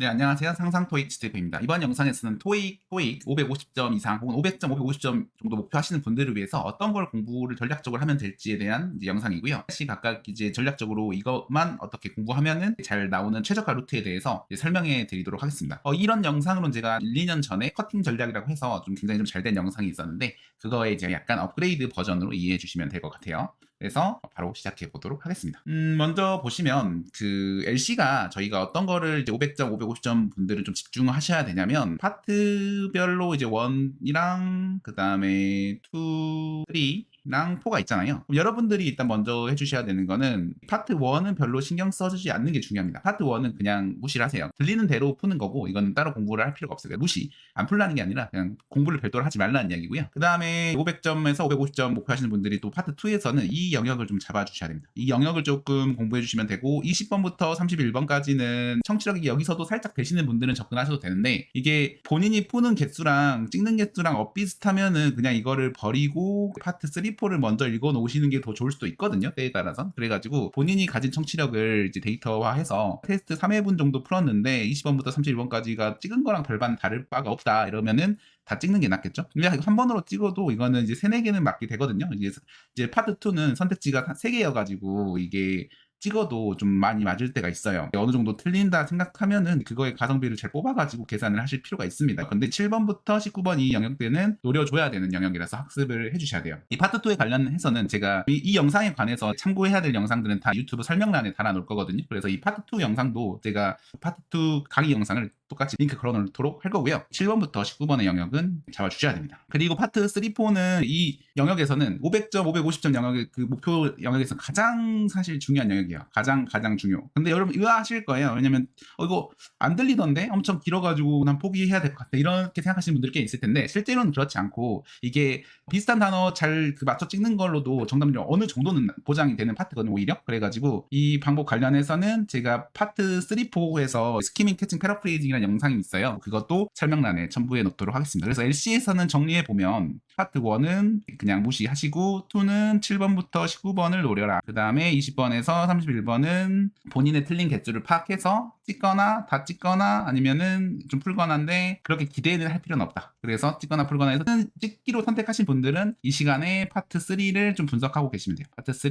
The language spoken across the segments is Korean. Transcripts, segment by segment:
네, 안녕하세요. 상상 토익 스테프입니다. 이번 영상에서는 토익, 토익 550점 이상 혹은 500점, 550점 정도 목표하시는 분들을 위해서 어떤 걸 공부를 전략적으로 하면 될지에 대한 영상이고요. 시 각각 이제 전략적으로 이것만 어떻게 공부하면은 잘 나오는 최저가 루트에 대해서 설명해 드리도록 하겠습니다. 어, 이런 영상으로는 제가 1, 2년 전에 커팅 전략이라고 해서 좀 굉장히 좀 잘 된 영상이 있었는데 그거에 이제 약간 업그레이드 버전으로 이해해 주시면 될 것 같아요. 그래서 바로 시작해 보도록 하겠습니다. 음, 먼저 보시면 그 LC가 저희가 어떤 거를 이제 500점, 550점 분들은 좀 집중하셔야 되냐면 파트별로 이제 1이랑 그 다음에 2, 3 랑 4가 있잖아요. 여러분들이 일단 먼저 해주셔야 되는 거는 파트 1은 별로 신경 써주지 않는 게 중요합니다. 파트 1은 그냥 무시를 하세요. 들리는 대로 푸는 거고 이건 따로 공부를 할 필요가 없어요. 무시. 안 풀라는 게 아니라 그냥 공부를 별도로 하지 말라는 이야기고요. 그 다음에 500점에서 550점 목표하시는 분들이 또 파트 2에서는 이 영역을 좀 잡아주셔야 됩니다. 이 영역을 조금 공부해 주시면 되고 20번부터 31번까지는 청취력이 여기서도 살짝 되시는 분들은 접근하셔도 되는데 이게 본인이 푸는 개수랑 찍는 개수랑 엇비슷하면은 그냥 이거를 버리고 파트 3, 4를 먼저 읽어 놓으시는 게 더 좋을 수도 있거든요. 때에 따라서. 그래가지고 본인이 가진 청취력을 이제 데이터화해서 테스트 3회분 정도 풀었는데 20번부터 31번까지가 찍은 거랑 별반 다를 바가 없다 이러면은 다 찍는 게 낫겠죠? 근데 한 번으로 찍어도 이거는 이제 세네 개는 맞게 되거든요. 이제, 이제 파트 2는 선택지가 3개여가지고 이게 찍어도 좀 많이 맞을 때가 있어요. 어느 정도 틀린다 생각하면은 그거의 가성비를 잘 뽑아가지고 계산을 하실 필요가 있습니다. 근데 7번부터 19번 이 영역대는 노려줘야 되는 영역이라서 학습을 해주셔야 돼요. 이 파트 2에 관련해서는 제가 이, 이 영상에 관해서 참고해야 될 영상들은 다 유튜브 설명란에 달아놓을 거거든요. 그래서 이 파트 2 영상도 제가 파트 2 강의 영상을 똑같이 링크 걸어놓도록 할 거고요. 7번부터 19번의 영역은 잡아주셔야 됩니다. 그리고 파트 3, 4는 이 영역에서는 500점, 550점 영역의 그 목표 영역에서 가장 사실 중요한 영역이에요. 가장 가장 중요. 근데 여러분 의아하실 거예요. 왜냐면 어 이거 안 들리던데 엄청 길어가지고 난 포기해야 될 것 같아. 이렇게 생각하시는 분들 꽤 있을 텐데 실제로는 그렇지 않고 이게 비슷한 단어 잘 그 맞춰 찍는 걸로도 정답률이 어느 정도는 보장이 되는 파트거든요. 오히려 그래가지고 이 방법 관련해서는 제가 파트 3, 4에서 스키밍, 캐칭, 패러프레이징이라 는 영상이 있어요. 그것도 설명란에 첨부해 놓도록 하겠습니다. 그래서 LC에서는 정리해 보면 파트 1은 그냥 무시하시고 2는 7번부터 19번을 노려라. 그 다음에 20번에서 31번은 본인의 틀린 개수를 파악해서 찍거나 다 찍거나 아니면은 좀 풀거나인데 그렇게 기대는 할 필요는 없다. 그래서 찍거나 풀거나 해서 찍기로 선택하신 분들은 이 시간에 파트 3를 좀 분석하고 계시면 돼요. 파트 3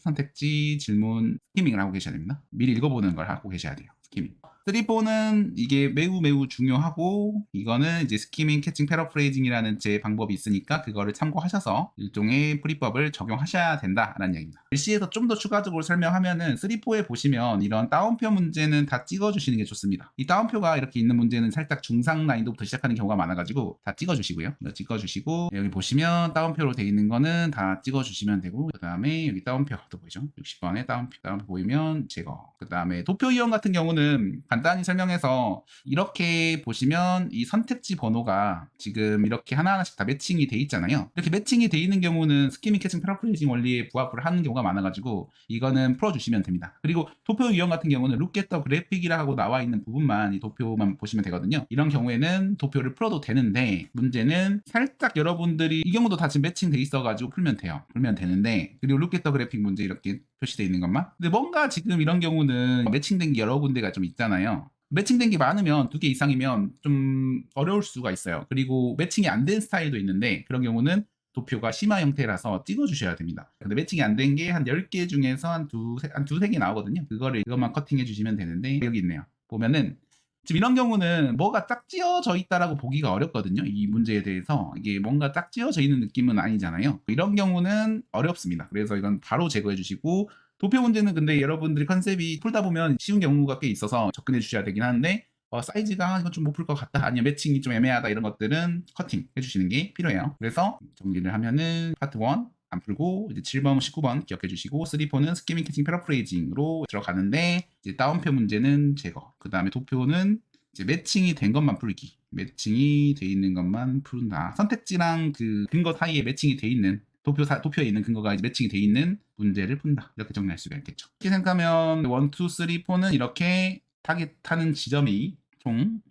선택지 질문 스키밍을 하고 계셔야 됩니다. 미리 읽어보는 걸 하고 계셔야 돼요. 스키밍. 3, 4는 이게 매우 매우 중요하고 이거는 이제 스키밍, 캐칭, 패러프레이징이라는 제 방법이 있으니까 그거를 참고하셔서 일종의 풀이법을 적용하셔야 된다라는 얘기입니다. 글씨에서 좀 더 추가적으로 설명하면은 3, 4에 보시면 이런 다운표 문제는 다 찍어주시는 게 좋습니다. 이 다운표가 이렇게 있는 문제는 살짝 중상 난이도부터 시작하는 경우가 많아가지고 다 찍어주시고요. 이거 찍어주시고 여기 보시면 다운표로 돼 있는 거는 다 찍어주시면 되고 그 다음에 여기 다운표 또 보이죠? 60번에 다운표, 다운표 보이면 제거. 그 다음에 도표 이용 같은 경우는 간단히 설명해서 이렇게 보시면 이 선택지 번호가 지금 이렇게 하나하나씩 다 매칭이 돼 있잖아요. 이렇게 매칭이 돼 있는 경우는 스키밍 캐칭 패러프레이징 원리에 부합을 하는 경우가 많아가지고 이거는 풀어주시면 됩니다. 그리고 도표 유형 같은 경우는 룩겟더 그래픽이라고 나와 있는 부분만 이 도표만 보시면 되거든요. 이런 경우에는 도표를 풀어도 되는데 문제는 살짝 여러분들이 이 경우도 다 지금 매칭돼 있어가지고 풀면 돼요. 풀면 되는데 그리고 룩겟더 그래픽 문제 이렇게 표시되어 있는 것만. 근데 뭔가 지금 이런 경우는 매칭된 게 여러 군데가 좀 있잖아요. 매칭된 게 많으면 두 개 이상이면 좀 어려울 수가 있어요. 그리고 매칭이 안 된 스타일도 있는데 그런 경우는 도표가 심화 형태라서 찍어주셔야 됩니다. 근데 매칭이 안 된 게 한 10개 중에서 한 두세, 한 두세 개 나오거든요. 그거를 이것만 커팅해 주시면 되는데 여기 있네요. 보면은 지금 이런 경우는 뭐가 짝 지어져 있다라고 보기가 어렵거든요. 이 문제에 대해서 이게 뭔가 짝 지어져 있는 느낌은 아니잖아요. 이런 경우는 어렵습니다. 그래서 이건 바로 제거해 주시고 도표 문제는 근데 여러분들이 컨셉이 풀다 보면 쉬운 경우가 꽤 있어서 접근해 주셔야 되긴 하는데 어, 사이즈가 이건 좀못 풀 것 같다 아니면 매칭이 좀 애매하다 이런 것들은 커팅 해주시는 게 필요해요. 그래서 정리를 하면은 파트 1 안 풀고 이제 7번, 19번 기억해 주시고 3, 4는 스키밍 캐칭 패러프레이징으로 들어가는데 이제 다운표 문제는 제거. 그 다음에 도표는 이제 매칭이 된 것만 풀기. 매칭이 돼 있는 것만 푼다. 선택지랑 그 근거 사이에 매칭이 돼 있는 도표 사, 도표에 있는 근거가 이제 매칭이 돼 있는 문제를 푼다. 이렇게 정리할 수가 있겠죠. 이렇게 생각하면 1, 2, 3, 4는 이렇게 타겟하는 지점이 총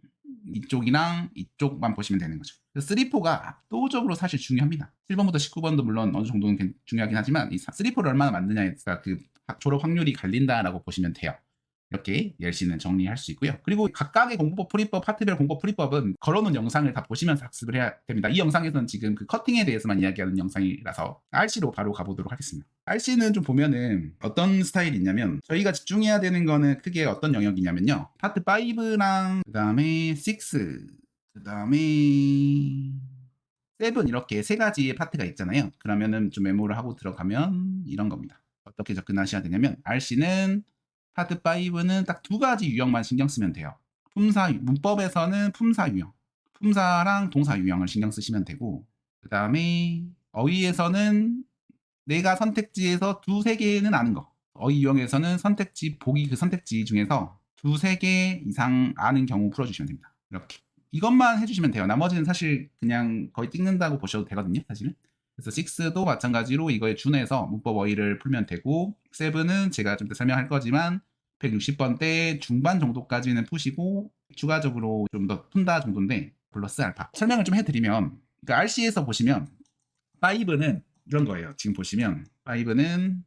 이쪽이랑 이쪽만 보시면 되는 거죠. 3, 4가 압도적으로 사실 중요합니다. 7번부터 19번도 물론 어느 정도는 괜- 중요하긴 하지만 이 3, 4를 얼마나 만드냐에 따라 그 졸업 확률이 갈린다라고 보시면 돼요. 이렇게 열심히 정리할 수 있고요. 그리고 각각의 공부법, 풀이법, 파트별 공부법, 풀이법은 걸어놓은 영상을 다 보시면서 학습을 해야 됩니다. 이 영상에서는 지금 그 커팅에 대해서만 이야기하는 영상이라서 RC로 바로 가보도록 하겠습니다. RC는 좀 보면은 어떤 스타일이 있냐면 저희가 집중해야 되는 거는 크게 어떤 영역이냐면요. 파트 5랑 그 다음에 6, 그 다음에 7 이렇게 세 가지의 파트가 있잖아요. 그러면은 좀 메모를 하고 들어가면 이런 겁니다. 어떻게 접근하셔야 되냐면 RC는 파트 5는 딱 두 가지 유형만 신경 쓰면 돼요. 품사 문법에서는 품사 유형, 품사랑 동사 유형을 신경 쓰시면 되고 그 다음에 어휘에서는 내가 선택지에서 두세 개는 아는 거. 어휘 유형에서는 선택지 보기 그 선택지 중에서 두세 개 이상 아는 경우 풀어주시면 됩니다. 이렇게 이것만 해주시면 돼요. 나머지는 사실 그냥 거의 찍는다고 보셔도 되거든요. 사실은. 그래서 6도 마찬가지로 이거에 준해서 문법 어휘를 풀면 되고 7은 제가 좀 더 설명할 거지만 160번 때 중반 정도까지는 푸시고 추가적으로 좀 더 푼다 정도인데 플러스 알파 설명을 좀 해드리면 그 RC에서 보시면 5는 이런 거예요. 지금 보시면 5는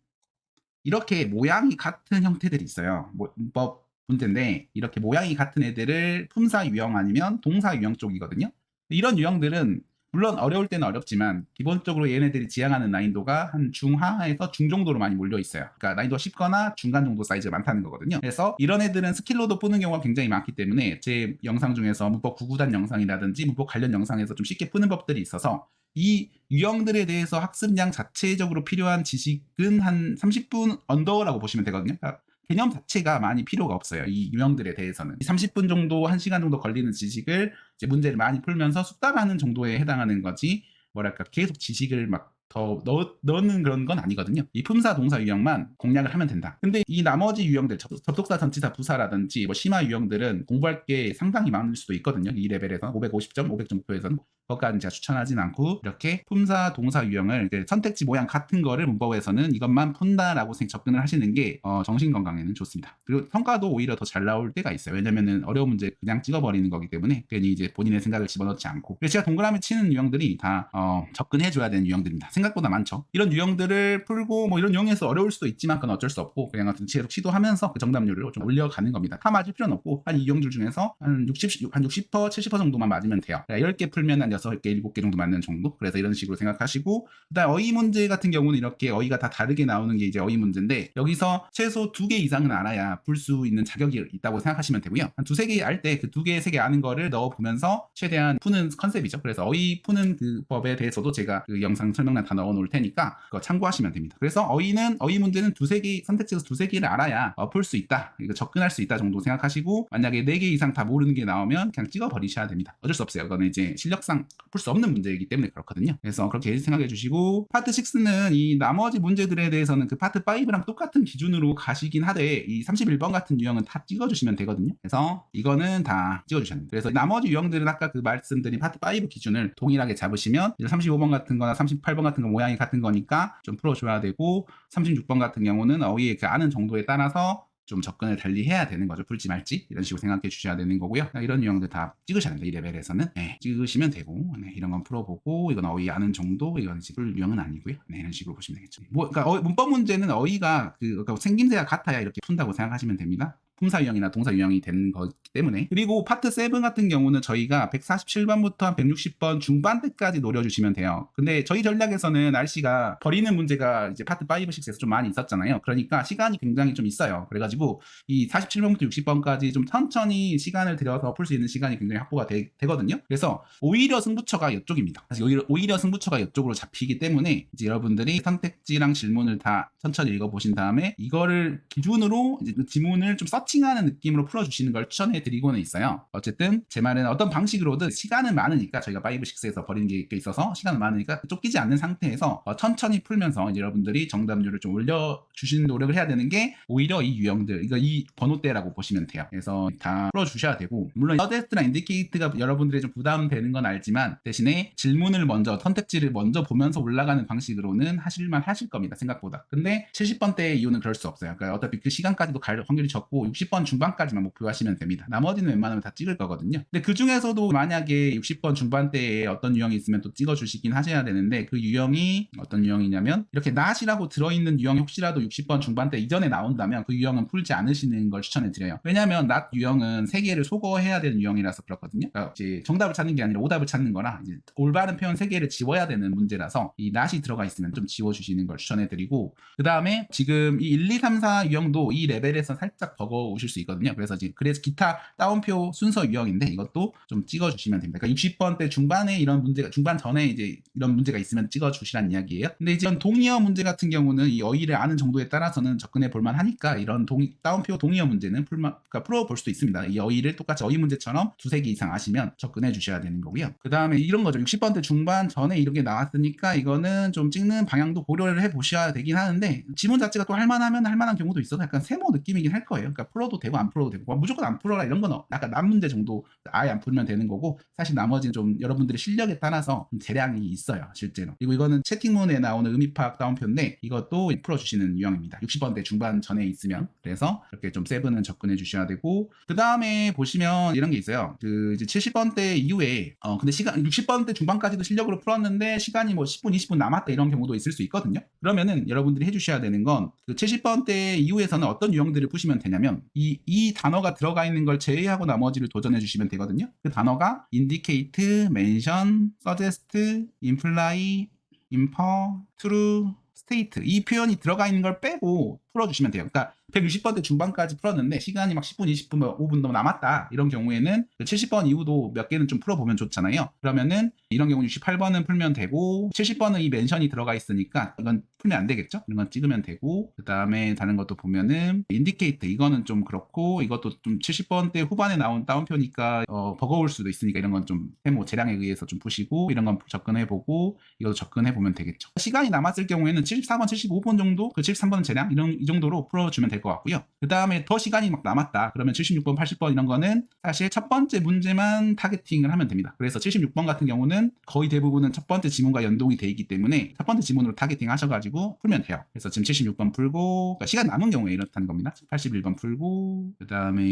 이렇게 모양이 같은 형태들이 있어요. 뭐, 문법 문제인데 이렇게 모양이 같은 애들을 품사 유형 아니면 동사 유형 쪽이거든요. 이런 유형들은 물론 어려울 때는 어렵지만 기본적으로 얘네들이 지향하는 난이도가 한 중하에서 중정도로 많이 몰려 있어요. 그러니까 난이도가 쉽거나 중간 정도 사이즈가 많다는 거거든요. 그래서 이런 애들은 스킬로도 푸는 경우가 굉장히 많기 때문에 제 영상 중에서 문법 구구단 영상이라든지 문법 관련 영상에서 좀 쉽게 푸는 법들이 있어서 이 유형들에 대해서 학습량 자체적으로 필요한 지식은 한 30분 언더라고 보시면 되거든요. 그러니까 개념 자체가 많이 필요가 없어요. 이 유형들에 대해서는. 30분 정도, 1시간 정도 걸리는 지식을 이제 문제를 많이 풀면서 숙달하는 정도에 해당하는 거지, 뭐랄까, 계속 지식을 막 더 넣는 그런 건 아니거든요. 이 품사 동사 유형만 공략을 하면 된다. 근데 이 나머지 유형들, 접, 접속사 전치사 부사라든지 뭐 심화 유형들은 공부할 게 상당히 많을 수도 있거든요. 이 레벨에서 550점, 500점표에서는. 그것까지는 제가 추천하진 않고 이렇게 품사 동사 유형을 선택지 모양 같은 거를 문법에서는 이것만 푼다라고 접근을 하시는 게 어, 정신 건강에는 좋습니다. 그리고 성과도 오히려 더 잘 나올 때가 있어요. 왜냐면은 어려운 문제 그냥 찍어버리는 거기 때문에 괜히 이제 본인의 생각을 집어넣지 않고 그래서 제가 동그라미 치는 유형들이 다 어, 접근해줘야 되는 유형들입니다. 생각보다 많죠. 이런 유형들을 풀고 뭐 이런 유형에서 어려울 수도 있지만 그건 어쩔 수 없고 그냥 계속 시도하면서 그 정답률을 좀 올려가는 겁니다. 다 맞을 필요는 없고 한 이 유형들 중에서 한 60, 한 60%, 70% 정도만 맞으면 돼요. 10개 풀면 한 6개, 7개 정도 맞는 정도? 그래서 이런 식으로 생각하시고 그 다음 어휘 문제 같은 경우는 이렇게 어휘가 다 다르게 나오는 게 이제 어휘 문제인데 여기서 최소 2개 이상은 알아야 풀 수 있는 자격이 있다고 생각하시면 되고요. 한 두세 개 알 때 그 두 개, 세 개 아는 거를 넣어 보면서 최대한 푸는 컨셉이죠. 그래서 어휘 푸는 그 법에 대해서도 제가 그 영상 설명란 다 넣어 놓을 테니까 그거 참고하시면 됩니다. 그래서 어휘는 어휘 문제는 두세 개 선택지에서 두세 개를 알아야 어, 풀수 있다. 이거 접근할 수 있다 정도 생각하시고 만약에 네 개 이상 다 모르는 게 나오면 그냥 찍어 버리셔야 됩니다. 어쩔 수 없어요. 그거는 이제 실력상 풀 수 없는 문제이기 때문에 그렇거든요. 그래서 그렇게 생각해 주시고 파트 6는 이 나머지 문제들에 대해서는 그 파트 5랑 똑같은 기준으로 가시긴 하되 이 31번 같은 유형은 다 찍어 주시면 되거든요. 그래서 이거는 다 찍어 주셔야 됩니다. 그래서 나머지 유형들은 아까 그 말씀드린 파트 5 기준을 동일하게 잡으시면 35번 같은 거나 38번 같은 거 모양이 같은 거니까 좀 풀어 줘야 되고 36번 같은 경우는 어휘의 그 아는 정도에 따라서 좀 접근을 달리 해야 되는 거죠. 풀지 말지 이런 식으로 생각해 주셔야 되는 거고요. 이런 유형들 다 찍으셔야 됩니다. 이 레벨에서는 네, 찍으시면 되고 네, 이런 건 풀어보고 이건 어휘 아는 정도 이건 이제 풀 유형은 아니고요. 네, 이런 식으로 보시면 되겠죠. 뭐, 그러니까 어, 문법 문제는 어휘가 그 그러니까 생김새가 같아야 이렇게 푼다고 생각하시면 됩니다. 품사 유형이나 동사 유형이 되는 거기 때문에 그리고 파트 7 같은 경우는 저희가 147번부터 한 160번 중반대까지 노려주시면 돼요. 근데 저희 전략에서는 RC가 버리는 문제가 이제 파트 5, 6에서 좀 많이 있었잖아요. 그러니까 시간이 굉장히 좀 있어요. 그래가지고 이 47번부터 60번까지 좀 천천히 시간을 들여서 풀 수 있는 시간이 굉장히 확보가 되, 거든요 그래서 오히려 승부처가 이쪽입니다. 그래서 오히려, 오히려 승부처가 이쪽으로 잡히기 때문에 이제 여러분들이 선택지랑 질문을 다 천천히 읽어보신 다음에 이거를 기준으로 이제 그 지문을 좀 서칭하는 느낌으로 풀어주시는 걸 추천해 드리고는 있어요. 어쨌든 제 말은 어떤 방식으로든 시간은 많으니까 저희가 5, 6에서 버리는 게 있어서 시간은 많으니까 쫓기지 않는 상태에서 어, 천천히 풀면서 여러분들이 정답률을 좀 올려주시는 노력을 해야 되는 게 오히려 이 유형들, 이거 이 번호대라고 보시면 돼요. 그래서 다 풀어주셔야 되고 물론 어데스트나 인디케이트가 여러분들이 좀 부담되는 건 알지만 대신에 질문을 먼저 선택지를 먼저 보면서 올라가는 방식으로는 하실만 하실 겁니다. 생각보다. 근데 70번대의 이유는 그럴 수 없어요. 그러니까 어차피 그 시간까지도 갈 확률이 적고 60번 중반까지만 목표하시면 됩니다. 나머지는 웬만하면 다 찍을 거거든요. 근데 그 중에서도 만약에 60번 중반대에 어떤 유형이 있으면 또 찍어주시긴 하셔야 되는데 그 유형이 어떤 유형이냐면 이렇게 낫이라고 들어있는 유형이 혹시라도 60번 중반대 이전에 나온다면 그 유형은 풀지 않으시는 걸 추천해 드려요. 왜냐하면 낫 유형은 세 개를 소거해야 되는 유형이라서 그렇거든요. 그러니까 이제 정답을 찾는 게 아니라 오답을 찾는 거라 이제 올바른 표현 세 개를 지워야 되는 문제라서 이 낫이 들어가 있으면 좀 지워주시는 걸 추천해 드리고 그 다음에 지금 이 1, 2, 3, 4 유형도 이 레벨에서 살짝 버거 우실 수 있거든요. 그래서 지금 그래서 기타 다운표 순서 유형인데 이것도 좀 찍어주시면 됩니다. 그러니까 60번대 중반에 이런 문제가 중반 전에 이제 이런 문제가 있으면 찍어주시란 이야기예요. 근데 이제 동의어 문제 같은 경우는 이 어휘를 아는 정도에 따라서는 접근해 볼만 하니까 이런 동의, 다운표 동의어 문제는 풀만, 그러니까 풀어볼 수도 있습니다. 이 어휘를 똑같이 어휘 문제처럼 두세 개 이상 아시면 접근해 주셔야 되는 거고요. 그 다음에 이런 거죠. 60번대 중반 전에 이렇게 나왔으니까 이거는 좀 찍는 방향도 고려를 해 보셔야 되긴 하는데 지문 자체가 또 할만하면 할만한 경우도 있어서 약간 세모 느낌이긴 할 거예요. 그러니까 풀어도 되고 안 풀어도 되고 뭐 무조건 안 풀어라 이런 건 약간 남 문제 정도 아예 안 풀면 되는 거고 사실 나머지는 좀 여러분들의 실력에 따라서 좀 재량이 있어요 실제로. 그리고 이거는 채팅문에 나오는 의미 파악 다운표인데 이것도 풀어주시는 유형입니다. 60번대 중반 전에 있으면. 그래서 이렇게 좀 세븐은 접근해 주셔야 되고 그 다음에 보시면 이런 게 있어요. 그 이제 70번대 이후에 어 근데 시간 60번대 중반까지도 실력으로 풀었는데 시간이 뭐 10분 20분 남았다 이런 경우도 있을 수 있거든요. 그러면은 여러분들이 해주셔야 되는 건 그 70번대 이후에서는 어떤 유형들을 푸시면 되냐면 이, 이 단어가 들어가 있는 걸 제외하고 나머지를 도전해 주시면 되거든요. 그 단어가 indicate, mention, suggest, imply, infer, true, state 이 표현이 들어가 있는 걸 빼고 풀어주시면 돼요. 그러니까 160번대 중반까지 풀었는데 시간이 막 10분, 20분, 뭐 5분 더 남았다. 이런 경우에는 70번 이후도 몇 개는 좀 풀어보면 좋잖아요. 그러면은 이런 경우 68번은 풀면 되고 70번은 이 멘션이 들어가 있으니까 이건 풀면 안 되겠죠? 이런 건 찍으면 되고 그 다음에 다른 것도 보면은 인디케이트 이거는 좀 그렇고 이것도 좀 70번대 후반에 나온 다운표니까 어, 버거울 수도 있으니까 이런 건 좀 세모 재량에 의해서 좀 푸시고 이런 건 접근해보고 이것도 접근해보면 되겠죠. 시간이 남았을 경우에는 74번, 75번 정도 그 73번 재량 이런 이 정도로 풀어주면 될 것 같고요. 그 다음에 더 시간이 막 남았다. 그러면 76번, 80번 이런 거는 사실 첫 번째 문제만 타겟팅을 하면 됩니다. 그래서 76번 같은 경우는 거의 대부분은 첫 번째 지문과 연동이 돼 있기 때문에 첫 번째 지문으로 타겟팅 하셔가지고 풀면 돼요. 그래서 지금 76번 풀고 그러니까 시간 남은 경우에 이렇다는 겁니다. 81번 풀고 그 다음에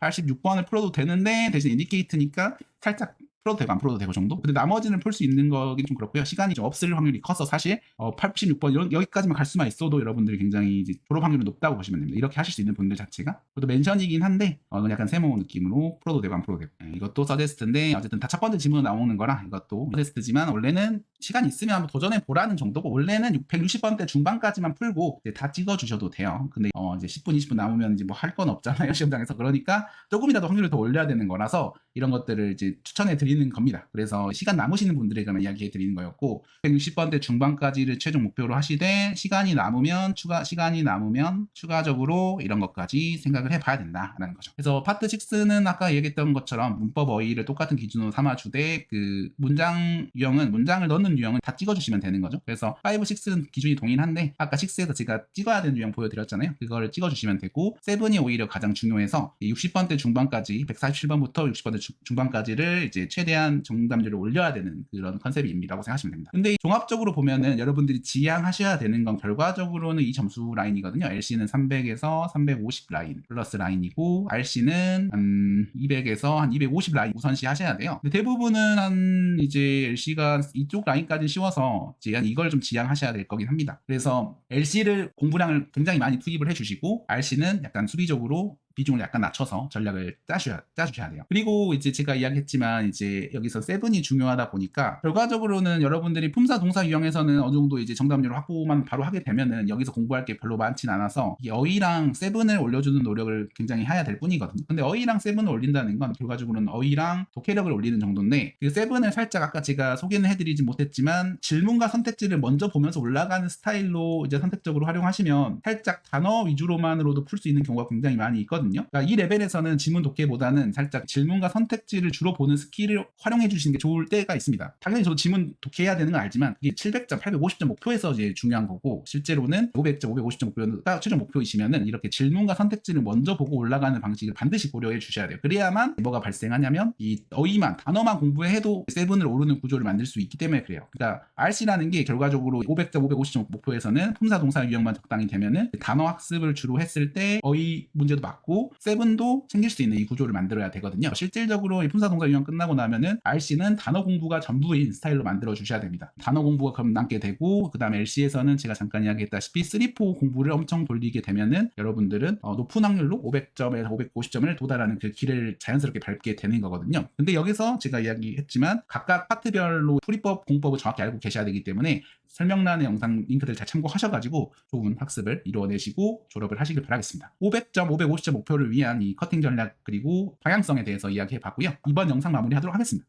86번을 풀어도 되는데 대신 인디케이트니까 살짝 풀어도 되고 안 풀어도 되고 정도? 근데 나머지는 풀 수 있는 거긴 좀 그렇고요. 시간이 좀 없을 확률이 커서 사실 어, 86번 이런, 여기까지만 갈 수만 있어도 여러분들이 굉장히 이제 졸업 확률이 높다고 보시면 됩니다. 이렇게 하실 수 있는 분들 자체가 그것도 멘션이긴 한데 어, 약간 세모 느낌으로 풀어도 되고 안 풀어도 되고 네, 이것도 서제스트인데 어쨌든 다 첫 번째 질문 나오는 거라 이것도 서제스트지만 원래는 시간 있으면 한번 도전해 보라는 정도고 원래는 160번대 중반까지만 풀고 다 찍어 주셔도 돼요. 근데 어, 이제 10분 20분 남으면 이제 뭐 할 건 없잖아요 시험장에서 그러니까 조금이라도 확률을 더 올려야 되는 거라서 이런 것들을 이제 추천해 드리는 겁니다. 그래서 시간 남으시는 분들에게만 이야기해 드리는 거였고 160번대 중반까지를 최종 목표로 하시되 시간이 남으면 추가 시간이 남으면 추가적으로 이런 것까지 생각을 해봐야 된다라는 거죠. 그래서 파트 6는 아까 얘기했던 것처럼 문법 어휘를 똑같은 기준으로 삼아 주되 그 문장 유형은 문장을 넣는 유형은 다 찍어주시면 되는 거죠. 그래서 5, 6는 기준이 동일한데 아까 6에서 제가 찍어야 되는 유형 보여드렸잖아요. 그거를 찍어주시면 되고 7이 오히려 가장 중요해서 60번대 중반까지 147번부터 60번대 중- 중반까지를 이제 최대한 정답률을 올려야 되는 그런 컨셉입니다라고 생각하시면 됩니다. 근데 종합적으로 보면은 여러분들이 지향하셔야 되는 건 결과적으로는 이 점수 라인이거든요. LC는 300에서 350 라인 플러스 라인이고 RC는 한 200에서 한 250 라인 우선시 하셔야 돼요. 대부분은 한 이제 LC가 이쪽 라인 까지 쉬워서 이제 한 이걸 좀 지향하셔야 될 거긴 합니다. 그래서 LC를 공부량을 굉장히 많이 투입을 해주시고 RC는 약간 수비적으로 비중을 약간 낮춰서 전략을 짜셔야, 짜주셔야 돼요. 그리고 이제 제가 이야기했지만 이제 여기서 세븐이 중요하다 보니까 결과적으로는 여러분들이 품사 동사 유형에서는 어느 정도 이제 정답률 확보만 바로 하게 되면은 여기서 공부할 게 별로 많진 않아서 이 어휘랑 세븐을 올려주는 노력을 굉장히 해야 될 뿐이거든요. 근데 어휘랑 세븐을 올린다는 건 결과적으로는 어휘랑 독해력을 올리는 정도인데 그 세븐을 살짝 아까 제가 소개는 해드리지 못했지만 질문과 선택지를 먼저 보면서 올라가는 스타일로 이제 선택적으로 활용하시면 살짝 단어 위주로만으로도 풀 수 있는 경우가 굉장히 많이 있거든요. 그러니까 이 레벨에서는 지문 독해보다는 살짝 질문과 선택지를 주로 보는 스킬을 활용해 주시는 게 좋을 때가 있습니다. 당연히 저도 지문 독해해야 되는 건 알지만 그게 700점, 850점 목표에서 이제 중요한 거고 실제로는 500점, 550점 목표가 최종 목표이시면은 이렇게 질문과 선택지를 먼저 보고 올라가는 방식을 반드시 고려해 주셔야 돼요. 그래야만 뭐가 발생하냐면 이 어휘만 단어만 공부해도 세븐을 오르는 구조를 만들 수 있기 때문에 그래요. 그러니까 RC라는 게 결과적으로 500점, 550점 목표에서는 품사 동사 유형만 적당히 되면은 단어 학습을 주로 했을 때 어휘 문제도 맞고 있고 세븐도 생길 수 있는 이 구조를 만들어야 되거든요. 실질적으로 이 품사 동사 유형 끝나고 나면은 RC는 단어 공부가 전부인 스타일로 만들어 주셔야 됩니다. 단어 공부가 그럼 남게 되고 그 다음에 LC에서는 제가 잠깐 이야기했다시피 3, 4 공부를 엄청 돌리게 되면은 여러분들은 어, 높은 확률로 500점에서 550점을 도달하는 그 길을 자연스럽게 밟게 되는 거거든요. 근데 여기서 제가 이야기했지만 각각 파트별로 풀이법, 공법을 정확히 알고 계셔야 되기 때문에 설명란의 영상 링크들 잘 참고하셔가지고 좋은 학습을 이루어내시고 졸업을 하시길 바라겠습니다. 500점, 550점 목표를 위한 이 커팅 전략 그리고 방향성에 대해서 이야기해 봤고요. 이번 영상 마무리하도록 하겠습니다.